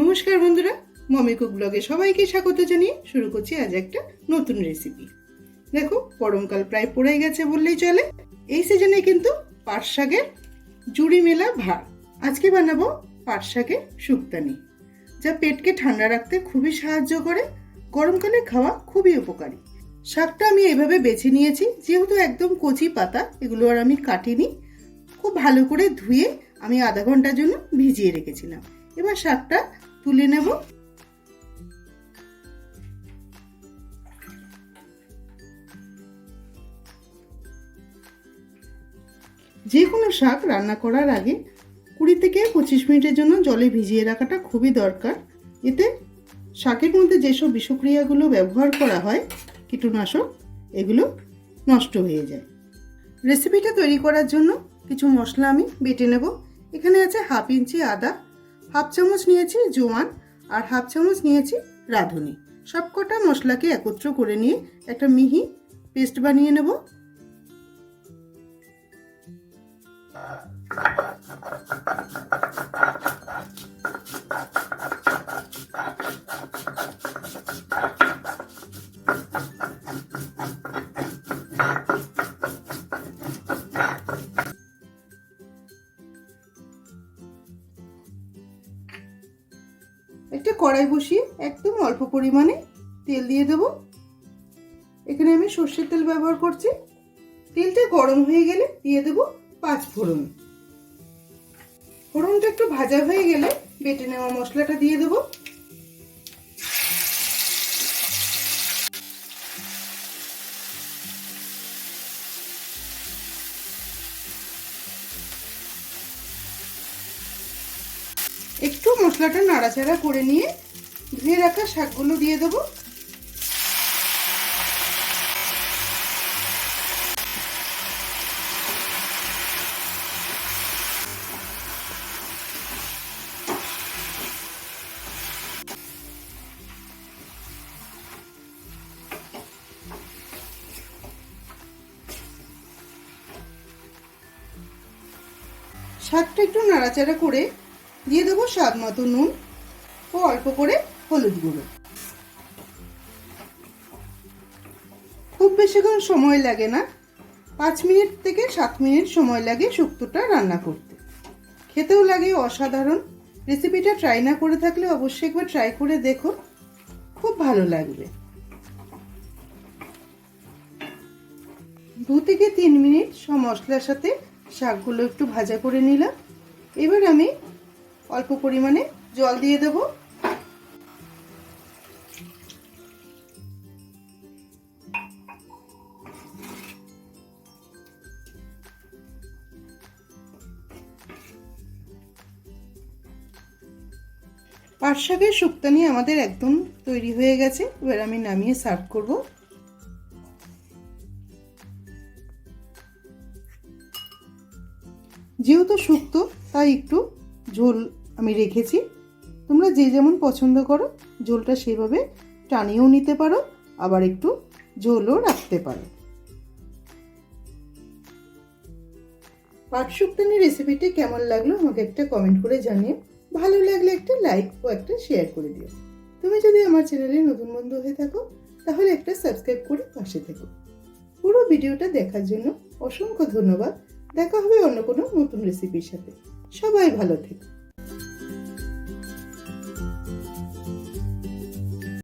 নমস্কার বন্ধুরা mummy cook ব্লগে সবাইকে স্বাগত জানিয়ে শুরু করছি আজ একটা নতুন রেসিপি দেখো গরমকাল প্রায় পড়ে গেছে বললেই চলে। এই সিজনে কিন্তু পাট শাকের জুড়ি মেলা ভার। আজকে বানাবো পাট শাকের শুক্তানি, যা পেটকে ঠান্ডা রাখতে খুবই সাহায্য করে। গরমকালে খাওয়া খুবই উপকারী। শাকটা আমি এভাবে বেছে নিয়েছি, যেহেতু একদম কচি পাতা, এগুলো আর আমি কাটিনি। খুব ভালো করে ধুয়ে আমি আধা ঘণ্টার জন্য ভিজিয়ে রেখেছিলাম। এবার শাকটা তুলে নেব। যে কোনো শাক রান্না করার আগে কুড়ি থেকে পঁচিশ মিনিটের জন্য জলে ভিজিয়ে রাখাটা খুবই দরকার। এতে শাকের মধ্যে যেসব বিষক্রিয়াগুলো ব্যবহার করা হয়, কীটনাশক, এগুলো নষ্ট হয়ে যায়। রেসিপিটা তৈরি করার জন্য কিছু মশলা আমি বেটে নেব। এখানে আছে হাফ ইঞ্চি আদা হাফ চামচ নিয়েছি জোয়ান আর হাফ চামচ নিয়েছি রাঁধুনি। সবকটা মশলাকে একত্র করে নিয়ে একটা মিহি পেস্ট বানিয়ে নেব। কড়াই বসিয়ে একদম অল্প পরিমাণে তেল দিয়ে দেবো। এখানে আমি সর্ষের তেল ব্যবহার করছি। তেলটা গরম হয়ে গেলে দিয়ে দেবো পাঁচ ফোড়ন। ফোড়নটা একটু ভাজা হয়ে গেলে বেটে নেওয়া মশলাটা দিয়ে দেবো। একটু মশলাটা নাড়াচাড়া করে নিয়ে ধুয়ে রাখা শাকগুলো দিয়ে দেবো। শাকটা একটু নাড়াচাড়া করে দিয়ে দেবো স্বাদ মতো নুন ও অল্প করে হলুদ গুঁড়ো। খুব বেশিক্ষণ সময় লাগে না। পাঁচ মিনিট থেকে সাত মিনিট সময় লাগে শুক্তোটা রান্না করতে। খেতেও লাগে অসাধারণ। রেসিপিটা ট্রাই না করে থাকলে অবশ্যই একবার ট্রাই করে দেখো। খুব ভালো লাগবে। দু থেকে তিন মিনিট সব মশলার সাথে শাকগুলো একটু ভাজা করে নিলাম। এবার আমি অল্প পরিমাণে জল দিয়ে দেব। পাট শাকের শুক্তানি আমাদের একদম তৈরি হয়ে গেছে। এবার আমি নামিয়ে সার্ভ করব। যেহেতু শুক্তো, তাই একটু ঝোল আমি রেখেছি। তোমরা যে যেমন পছন্দ করো, ঝোলটা সেভাবে টানিয়েও নিতে পারো, আবার একটু ঝোলও রাখতে পারো। পাট শুক্তানি রেসিপিটি কেমন লাগল আমাকে একটা কমেন্ট করে জানিও। ভালো লাগলে একটা লাইক ও একটা শেয়ার করে দিও। তুমি যদি আমার চ্যানেলে নতুন বন্ধু হয়ে থাকো, তাহলে একটা সাবস্ক্রাইব করে পাশে থেকো। পুরো ভিডিওটা দেখার জন্য অসংখ্য ধন্যবাদ। দেখা হবে অন্য কোনো নতুন রেসিপির সাথে। সবাই ভালো থেকো।